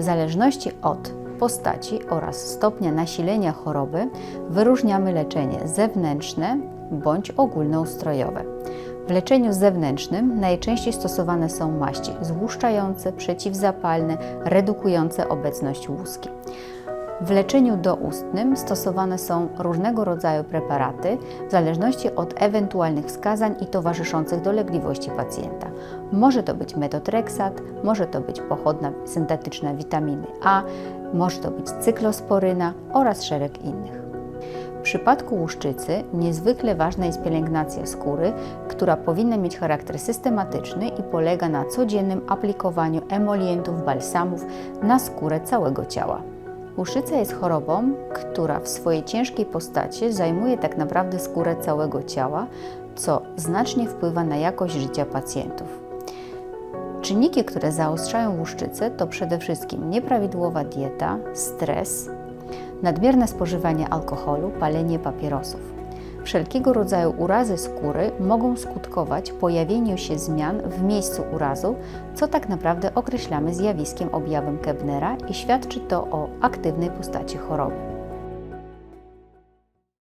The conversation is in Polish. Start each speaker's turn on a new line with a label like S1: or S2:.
S1: W zależności od postaci oraz stopnia nasilenia choroby wyróżniamy leczenie zewnętrzne bądź ogólnoustrojowe. W leczeniu zewnętrznym najczęściej stosowane są maści złuszczające, przeciwzapalne, redukujące obecność łuski. W leczeniu doustnym stosowane są różnego rodzaju preparaty w zależności od ewentualnych wskazań i towarzyszących dolegliwości pacjenta. Może to być metotreksat, może to być pochodna syntetyczna witaminy A, może to być cyklosporyna oraz szereg innych. W przypadku łuszczycy niezwykle ważna jest pielęgnacja skóry, która powinna mieć charakter systematyczny i polega na codziennym aplikowaniu emolientów, balsamów na skórę całego ciała. Łuszczyca jest chorobą, która w swojej ciężkiej postaci zajmuje tak naprawdę skórę całego ciała, co znacznie wpływa na jakość życia pacjentów. Czynniki, które zaostrzają łuszczycę, to przede wszystkim nieprawidłowa dieta, stres, nadmierne spożywanie alkoholu, palenie papierosów. Wszelkiego rodzaju urazy skóry mogą skutkować pojawieniem się zmian w miejscu urazu, co tak naprawdę określamy zjawiskiem objawem Kebnera i świadczy to o aktywnej postaci choroby.